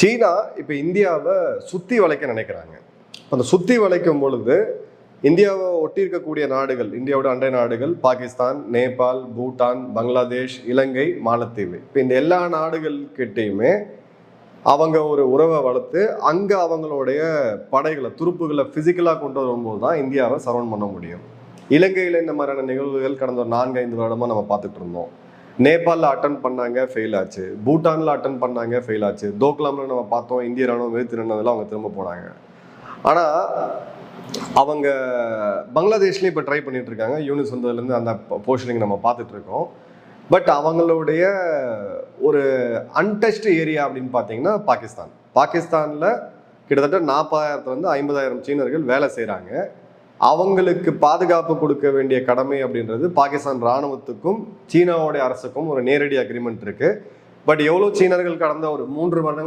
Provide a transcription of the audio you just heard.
சீனா இப்போ இந்தியாவை சுற்றி வளைக்க நினைக்கிறாங்க. அந்த சுற்றி வளைக்கும் பொழுது இந்தியாவை ஒட்டி இருக்கக்கூடிய நாடுகள் இந்தியாவோட அண்டை நாடுகள் பாகிஸ்தான் நேபாள் பூட்டான் பங்களாதேஷ் இலங்கை மாலத்தீவு. இப்போ இந்த எல்லா நாடுகள் கிட்டேயுமே அவங்க ஒரு உறவை வளர்த்து அங்கே அவங்களுடைய படைகளை துருப்புகளை ஃபிசிக்கலாக கொண்டு வரும்போது தான் இந்தியாவை சரவண் பண்ண முடியும். இலங்கையில் இந்த மாதிரியான நிகழ்வுகள் கடந்த ஒரு நான்கு ஐந்து வருடமாக நம்ம பார்த்துட்டு இருந்தோம். நேபாளில் அட்டன் பண்ணாங்க ஃபெயில் ஆச்சு. பூட்டானில் அட்டன் பண்ணாங்க ஃபெயில் ஆச்சு. தோக்லாமில் நம்ம பார்த்தோம் இந்திய ராணுவம் வெறுத்து நின்னதெல்லாம் அவங்க திரும்ப போனாங்க. ஆனால் அவங்க பங்களாதேஷ்லேயும் இப்போ ட்ரை பண்ணிட்டு இருக்காங்க. யூனிஸ் வந்ததுலேருந்து அந்த போர்ஷனிங் நம்ம பார்த்துட்டு இருக்கோம். பட் அவங்களுடைய ஒரு அன்டச்டு ஏரியா அப்படின்னு பார்த்தீங்கன்னா பாகிஸ்தான். பாகிஸ்தானில் கிட்டத்தட்ட நாற்பதாயிரத்துலேருந்து ஐம்பதாயிரம் சீனர்கள் வேலை செய்கிறாங்க அவங்களுக்கு பாதுகாப்பு கொடுக்க வேண்டிய கடமை அப்படின்றது பாகிஸ்தான் ராணுவத்துக்கும் சீனாவுடைய அரசுக்கும் ஒரு நேரடி அக்ரிமெண்ட் இருக்கு. பட் எவ்வளோ சீனர்கள் கடந்த ஒரு மூன்று வருடங்கள்